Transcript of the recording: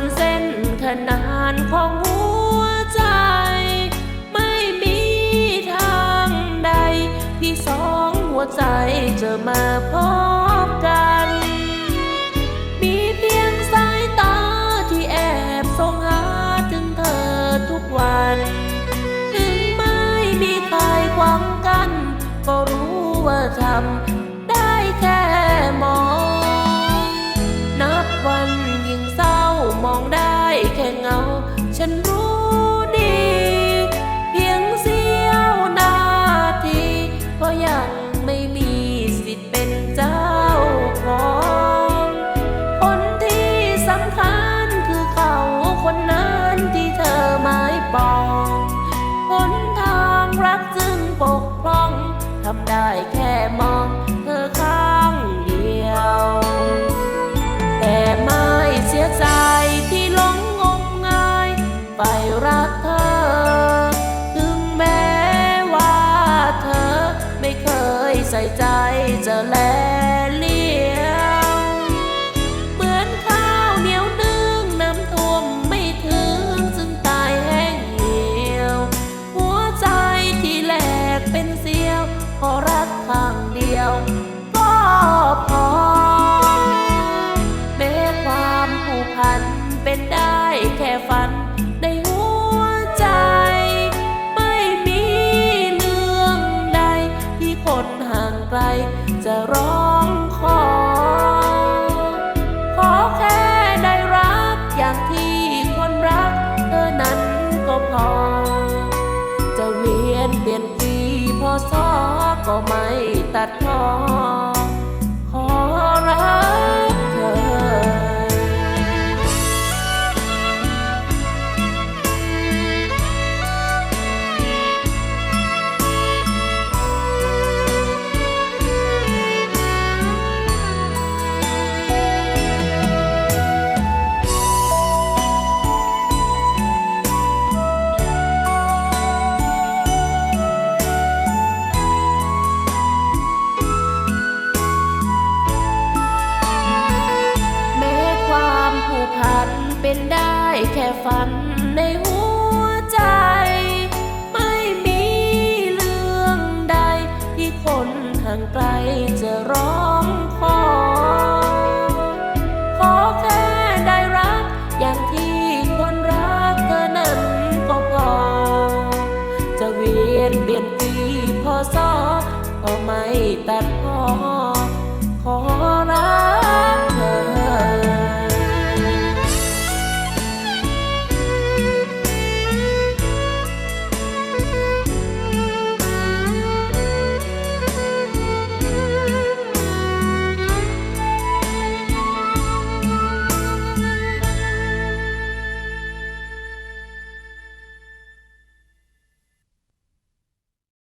นเส้นของหัวใจ ไม่มีทางใด ที่สองหัวใจจะมาพบกัน มีเพียงสายตาที่แอบส่งหาถึงเธอทุกวัน ถึงไม่มีใครขวางกัน ก็รู้ว่าทำ งรักจึงปกป้องทำได้แค่มองเธอข้างเดียว แต่ไม่เสียใจที่หลงงมงายไปรักเธอ ถึงแม้ว่าเธอไม่เคยใส่ใจจะแลเไกล จะร้องขอ ขอแค่ได้รักอย่างที่คนรัก เธอนั้นก็พอ จะเวียนเปลี่ยนปีพอซอก็ไม่ตัดพอขอรัก เป็นได้แค่ฝันในหัวใจ ไม่มีเรื่องใด ที่คนห่างไกลจะร้องขอ ขอแค่ได้รักอย่างที่คนรักเธอนั้นก็พอ จะเวียนเปลี่ยนปีพอสอก็ไม่ตัดพ